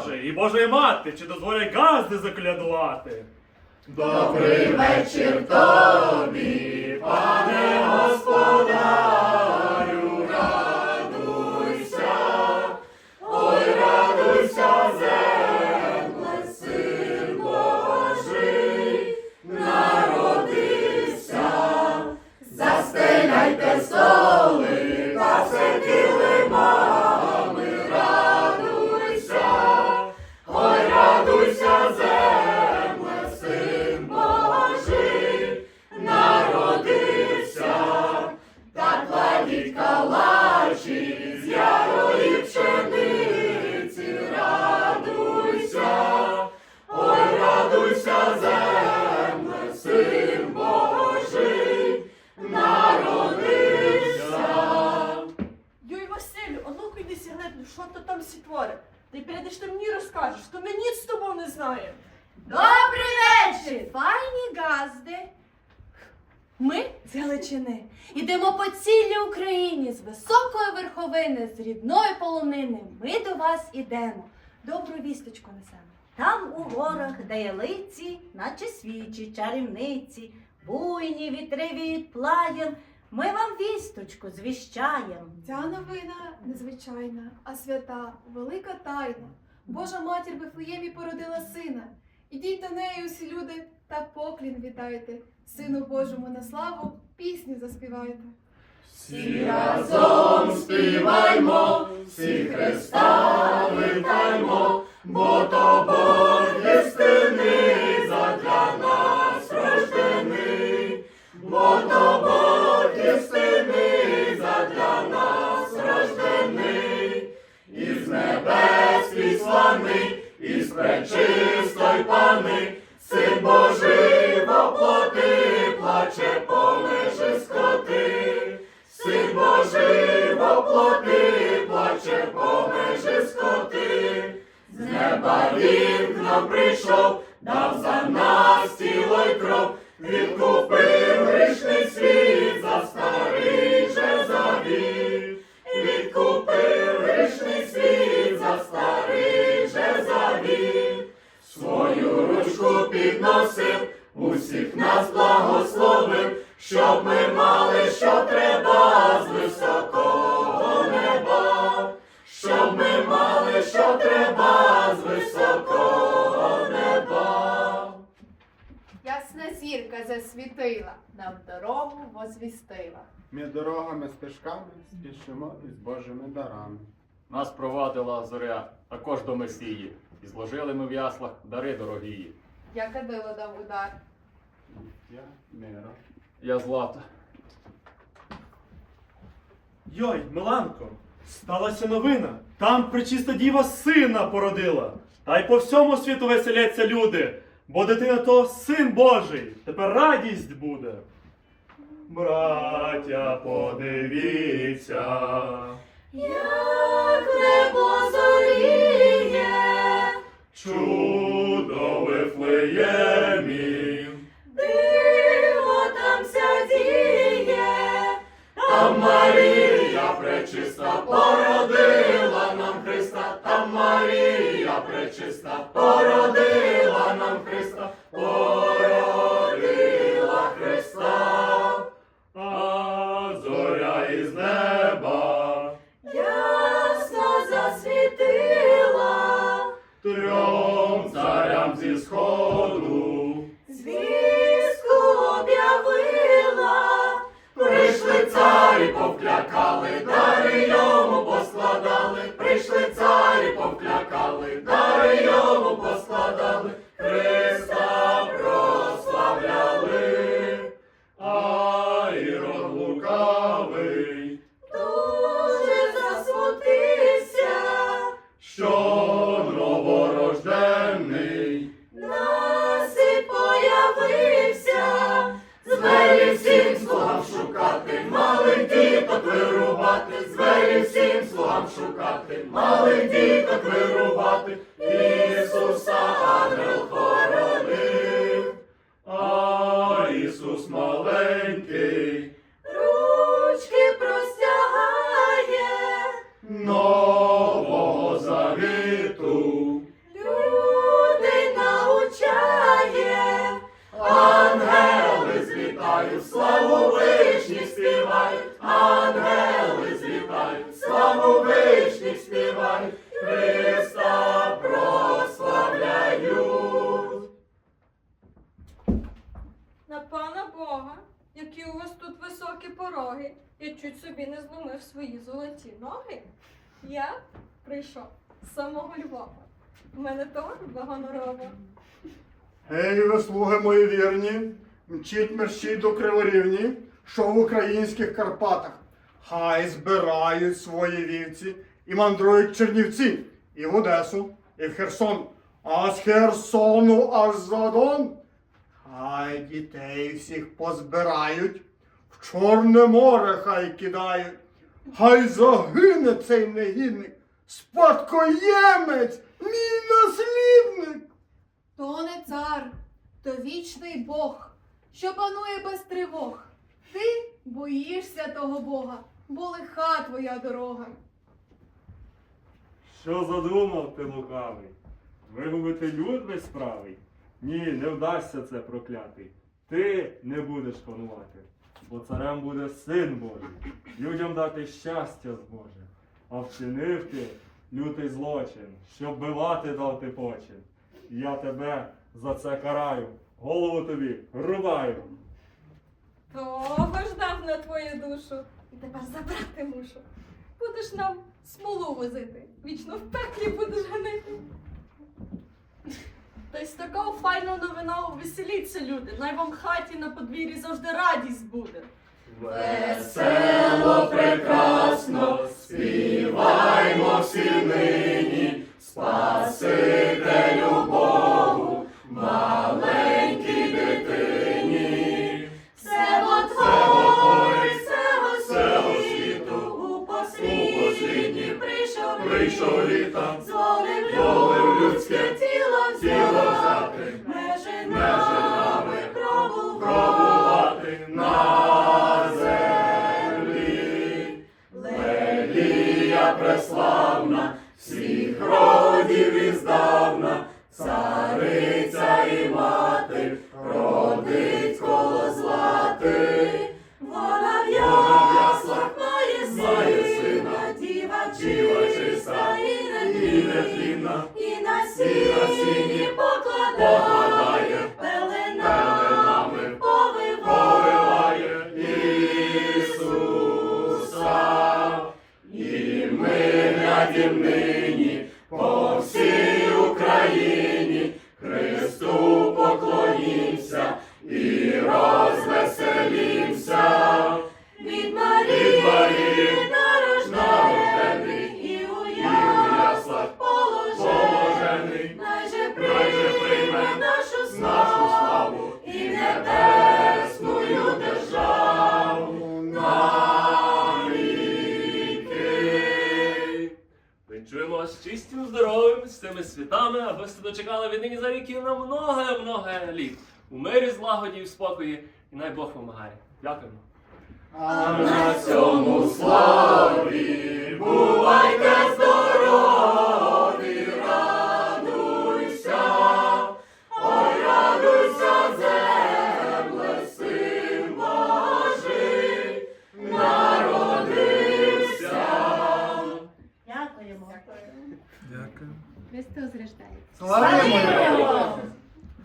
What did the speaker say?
Божий і Божої мати, чи дозволять газди заклядувати? Добрий вечір тобі, пане господарю, з Галичини. Ідемо по цілій Україні з високої верховини, з рідної полонини. Ми до вас ідемо. Добру вісточку несемо. Там у горах, де є лиці, наче свічі, чарівниці, буйні вітри від плаєм, ми вам вісточку звіщаєм. Ця новина незвичайна, а свята, велика тайна. Божа матір Вифлеємі породила сина. Ідіть до неї усі люди та поклін вітайте. Сину Божому на славу пісні заспівайте. Всі разом співаймо, всі Христа вітаймо, бо то Бог істинний задля нас рождений, бо то Бог істинний задля нас рождений, із небес післаний, із пречистой пани, Син Божий Воплоти, плаче помежи скоти. З неба він к нам прийшов, дав за нас тіло й кров, відкупив грішний світ за старий же завіт. Відкупив грішний світ за старий же завіт. Свою ручку підносив, усіх нас благословив, Ясна зірка засвітила, нам дорогу возвістила. Ми дорогами стежками спішимо із Божими дарами. Нас провадила зоря також до Месії, і зложили ми в яслах дари дорогії. Я кадило дав удар. Я мира. Я злата. Йой, Миланко, сталася новина. Там пречиста діва сина породила. Та й по всьому світу веселяться люди, бо дитина то син Божий. Тепер радість буде. Браття, подивіться. Як небо зоріє, Чудо Вифлеємі. диво там сядіє, Там Марія пречиста породила нам Христа, там Марія пречиста породила чуть собі не зломив свої золоті ноги, я прийшов з самого Львова. У мене торба гонорова. Гей, ви слуги мої вірні, мчіть мерщій до Криворівні, що в українських Карпатах. Хай збирають свої вівці і мандрують Чернівці, і в Одесу, і в Херсон, а з Херсону аж за Дон. Хай дітей всіх позбирають, в Чорне море хай кидають. Хай загине цей негідник, спадкоємець, мій наслідник. То не цар, то вічний Бог, що панує без тривог. Ти боїшся того Бога, бо лиха твоя дорога. Що задумав ти лукавий? Вигубити люд безправий? Ні, не вдасться це проклятий. Ти не будеш панувати, бо царем буде син Божий, людям дати щастя зможе. А вчинив ти лютий злочин, щоб бивати дав ти почин. Я тебе за це караю, голову тобі рубаю. Того ждав на твою душу. І тепер забрати мушу. Будеш нам смолу возити. Вічно в пеклі будеш гнити. Та така з такого файного новина увеселіться, люди. Най вам в хаті на подвір'ї завжди радість буде. Весело, прекрасно, співаймо всі нині, Спасителю Богу, і на сіні покладає, пеленами повиває. Ісуса. І ми глядім чистим здоров'ям з цими святами, аби сте дочекали від нині за віків на много-многе літ. У мирі, злагоді і в спокої, і най Бог помагає. Дякуємо. А на цьому славі бувайте здорові,